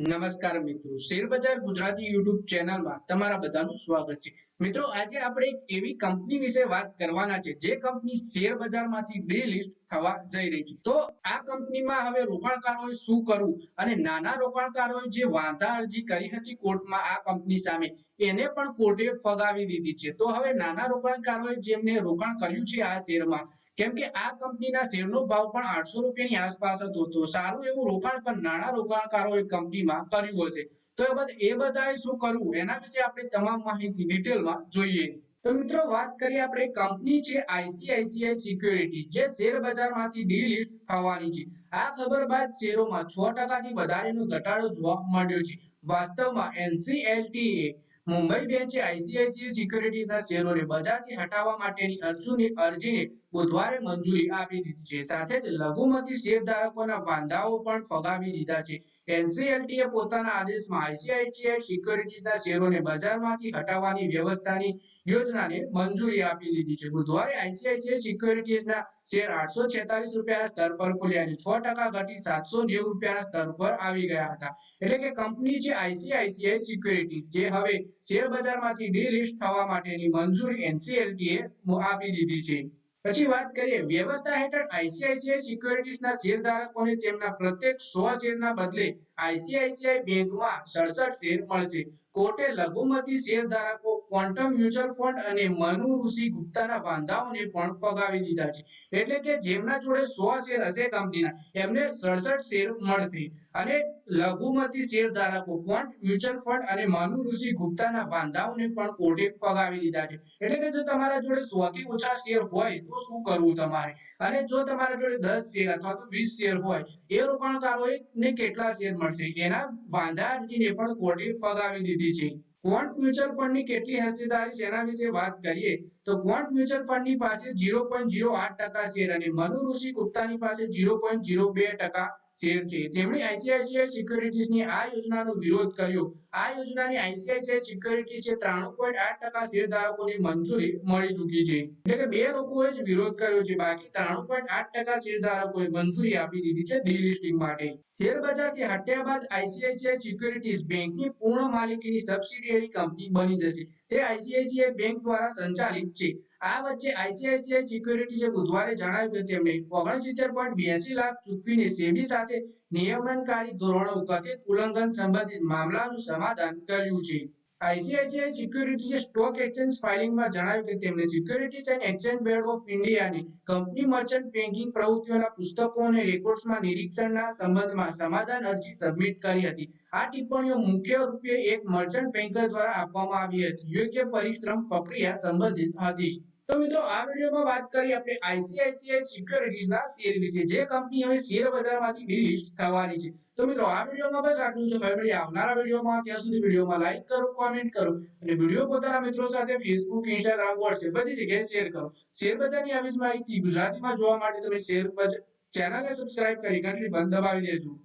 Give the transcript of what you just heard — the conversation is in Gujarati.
નમસ્કાર મિત્રો. શેરબજાર ગુજરાતી યુટ્યુબ ચેનલમાં તમારા બધાનું સ્વાગત છે. મિત્રો, આજે આપણે એક એવી કંપની વિશે વાત કરવાના છે, જે કંપની શેર બજારમાંથી ડિલિસ્ટ થવા જઈ રહી છે. તો આ કંપનીમાં હવે રોકાણકારોએ શું કરવું અને નાના રોકાણકારોએ જે વાંધા અરજી કરી હતી કોર્ટમાં આ કંપની સામે, એને પણ કોર્ટે ફગાવી દીધી છે. તો હવે નાના રોકાણકારોએ જેમને રોકાણ કર્યું છે આ શેરમાં, કેમ કે આ કંપનીના શેરનો ભાવ પણ આઠસો રૂપિયાની આસપાસ હતો સારું એવું રોકાણ પણ નાના રોકાણકારોએ કંપનીમાં કર્યું હશે. તો એ બધા, એ બધાએ શું કરવું? એના વિશે આપણે તમામ માહિતી ડિટેલમાં જોઈએ. તો મિત્રો, વાત કરીએ આપણે કંપની છે, આઈસીઆઈસીઆઈ સિક્યુરિટી જે શેર બજારમાંથી ડીલિસ્ટ થવાની છે. આ ખબર બાદ શેરોમાં છ ટકાથી વધારેનો ઘટાડો જોવા મળ્યો છે. વાસ્તવમાં એનસીએલટીએ મુંબઈ બેન્ચે આઈસીઆઈસીઆઈ સિક્યુરિટીઝના શેરોને બજારથી હટાવવા માટેની અરજીની અરજીને બુધવારે મંજૂરી આપી દીધી છે. સાથે જ લઘુમતી શેરધારકોના વાંધાઓ પણ ફગાવી દીધા છે. એનસીએલટીએ પોતાના આદેશમાં આઈસીઆઈસીઆઈ સિક્યુરિટીઝના શેરોને બજારમાંથી હટાવવાની વ્યવસ્થાની યોજનાને મંજૂરી આપી દીધી છે. બુધવારે આઈસીઆઈસીઆઈ સિક્યુરિટીઝના શેર આઠસો છેતાલીસ રૂપિયાના સ્તર પર ખુલ્યા અને છ ટકા ઘટી સાતસો નેવું રૂપિયાના સ્તર પર આવી ગયા હતા. એટલે કે કંપની છે આઈસીઆઈસીઆઈ સિક્યુરિટીઝ, જે હવે શેર બજારમાંથી ડિલિસ્ટ થવા માટેની મંજૂરી એનસીએલટીએ આપી દીધી છે. પછી વાત કરીએ વ્યવસ્થા હેઠળ આઈસીઆઈસીઆઈ સિક્યોરિટીઝના શેરધારકોને તેમના પ્રત્યેક સો શેરના બદલે આઈસીઆઈસીઆઈ બેંકમાં સડસઠ શેર મળશે. કોર્ટે લઘુમતી શેરધારકો ક્વોન્ટમ મ્યુચ્યુઅલ ફંડ અને મનુ ઋષિ ગુપ્તાના વાંધાઓને પણ ફગાવી દીધા છે. એટલે કે જેમના જોડે સો શેર હશે કંપનીના, એમને સડસઠ શેર મળશે. અને લઘુમતી શેરધારકો ક્વોન્ટ મ્યુચ્યુઅલ ફંડ અને મનુ ઋષિ ગુપ્તાના વાંધાઓને પણ કોર્ટે ફગાવી દીધા છે. એટલે કે જો તમારા જોડે સો થી ઓછા શેર હોય, તો શું કરવું તમારે? અને જો તમારા જોડે દસ શેર અથવા તો વીસ શેર હોય, એ રોકાણકારોને કેટલા શેર મળશે? એના વાંધા અરજીને પણ કોર્ટે ફગાવી દીધી છે. ક્વોન્ટ ફ્યુચર ફંડની કેટલી હિસ્સેદારી છે એના વિશે વાત કરીએ? તો ક્વોન્ટ મ્યુચ્યુઅલ ફંડની પાસે 0.08 ટકા શેર અને મનુ ઋષિ ગુપ્તાની પાસે 0.02 ટકા શેર છે. તેમણે આઈસીઆઈસીઆઈ સિક્યોરિટીઝની આ યોજનાનો વિરોધ કર્યો. આ યોજનાની આઈસીઆઈસીઆઈ સિક્યોરિટી છે 3.8 ટકા શેરધારકોની મંજૂરી મળી ચૂકી છે. એટલે કે બે લોકોએ જ વિરોધ કર્યો છે. બાકી 3.8 ટકા શેરધારકોએ મંજૂરી આપી દીધી છે ડીલિસ્ટિંગ માટે. શેર બજારથી હટ્યા બાદ આઈસીઆઈસીઆઈ સિક્યોરિટીઝ બેંકની પૂર્ણ માલિકીની સબસિડિયરી કંપની બની જશે. તે આઈસીઆઈસીઆઈ બેંક દ્વારા સંચાલિત છે. આ વચ્ચે આઈસીઆઈસીઆઈ સિક્યુરિટીઝે બુધવારે જણાવ્યું કે તેમણે ઓગણસિત્તેર પોઈન્ટ બ્યાસી લાખ ચૂકવીને સેબી સાથે નિયમનકારી ધોરણો કથિત ઉલ્લંઘન સંબંધિત મામલાનું સમાધાન કર્યું છે. આઈસીઆઈસીઆઈ સિક્યુરિટીઝે સ્ટોક એક્સચેન્જ ફાઇલિંગમાં જણાવ્યું કે તેમણે securities and exchange board of ઇન્ડિયાની કંપની મર્ચન્ટ બેન્કિંગ પ્રવૃત્તિઓના પુસ્તકો અને રેકોર્ડ્સમાં નિરીક્ષણના સંબંધમાં સમાધાન અરજી સબમિટ કરી હતી. આ ટિપ્પણીઓ મુખ્ય રૂપે એક મર્ચન્ટ બેન્કર દ્વારા આપવામાં આવી હતી. યોગ્ય પરિશ્રમ પ્રક્રિયા સંબંધિત હતી. તો મિત્રો, આ વિડીયોમાં વાત કરી આપણે આઈસીઆઈસીઆઈ સિક્યોરિટીઝના શેર વિશે. જે કંપની હવે શેર બજારમાંથી ડિલિસ્ટ થવાની છે. તો મિત્રો, આ વિડીયોમાં બસ આટલું જ. હવે મળીએ આવનારા વિડીયોમાં. ત્યાં સુધી વિડીયોમાં લાઈક કરો કોમેન્ટ કરો અને વીડિયો પોતાના મિત્રો સાથે ફેસબુક ઇન્સ્ટાગ્રામ વોટ્સએપ બધી જગ્યાએ શેર કરો. શેર બજારની આવી જ માહિતી ગુજરાતીમાં જોવા માટે તમે શેર બજાર ચેનલને સબસ્ક્રાઇબ કરી ઘંટડી બંધ દબાવી દેજો.